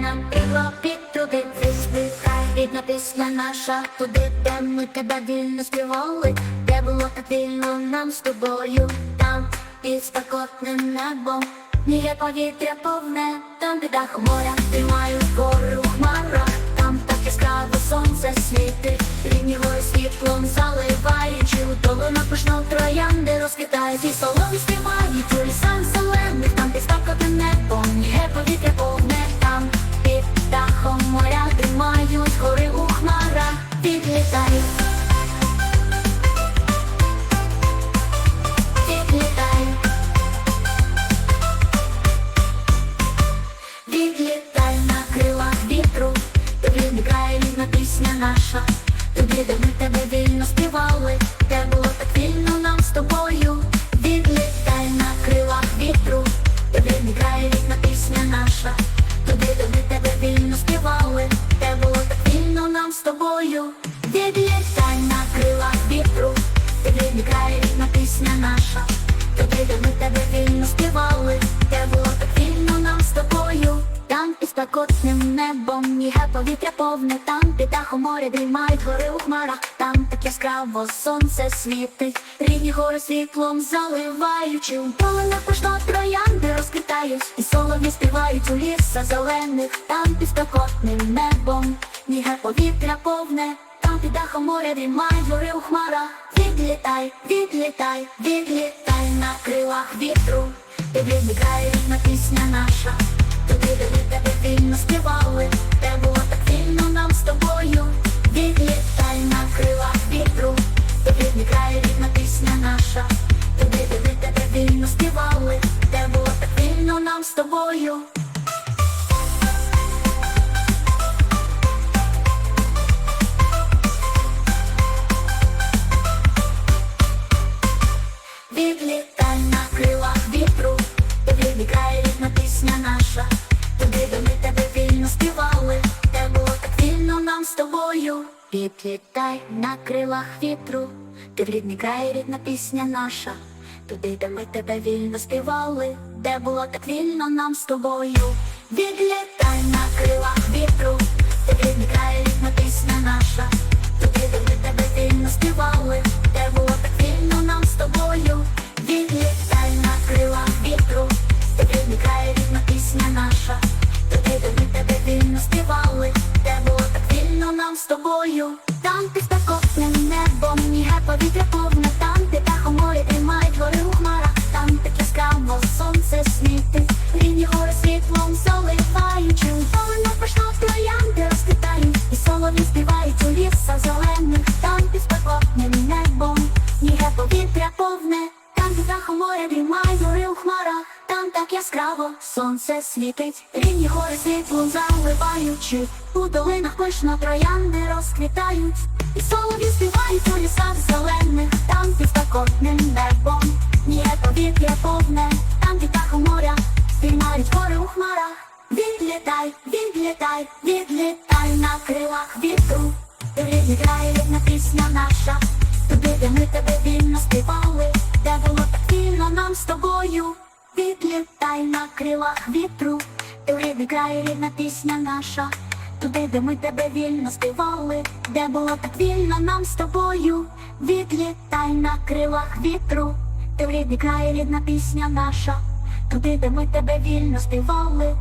нам крила під туди Висвітай рідна пісня наша Туди, де ми тебе вільно співали. Де було так вільно нам з тобою Там під спекотним небом. Ніє повітря повне Там під дахом моря. Тримають гори у Там так яскраво сонце світить. Рідні гори світлом заливаючи У долинах пишно троянди розквітають І соломи наша, тобі, де ми тебе вільно співали, де було так вільно нам з тобою. Відлітай на крилах вітру, тобі вмикає рідна пісня наша, тобі, де ми тебе вільно співали, де було так вільно нам з тобою. Відлітай на крилах вітру, тобі вмикає рідна пісня наша, тобі, де ми тебе вільно співали, Під небом ніге повітря повне, там під дахом моря дрімають гори у хмарах, там так яскраво сонце світить, рідні гори світлом заливаючи, у поле пошно троянди розквітають, і солов'ї співають у лісах зелених, там під спекотним небом, ніге повітря повне, там під дахом моря дрімають гори у хмарах. Відлітай, відлітай, відлітай на крилах вітру, тобі вмикає рідна пісня наша. Тобі, де тобою. Відлітай на крилах вітру, тобі вмикає рідна пісня наша, тобі, де ми тебе вільно співали, де було так вільно нам з тобою. Відлітай на крилах вітру, ти відмікає рідна пісня наша, туди, де ми тебе вільно співали, де було так вільно нам з тобою. Відлітай на крилах вітру, ти відмікає рідна пісня наша, туди, де ми тебе вільно співали, де було так вільно нам з тобою. Відлітай на крилах вітру, ти відмікає рідна пісня наша, туди, де ми тебе вільно співали, де було так вільно нам з тобою. Там під спекотним небом, ніге повітря повне, у лісах зелених, там під спекотним небом, ніге повітря повне, там під дахом моря дрімають гори у хмарах, там так яскраво сонце світить, рідні гори світлом заливаючи, у долинах пишно троянди розквітають, і солов'ї співають у лісах зелених, там під спекотним небом, ніє повітря повне, там під дахом моря, спіймають гори у хмарах. Відлітай, відлітай, відлітай на крилах вітру, відлітай рідна пісня наша, туди, де ми тебе вільно співали, де було так вільно нам з тобою. Відлітай на крилах вітру, ти край, рідна пісня наша, туди, де ми тебе вільно співали, де було так вільно нам з тобою. Відлітай на крилах вітру, ти край, рідна пісня наша, туди, де ми тебе вільно співали,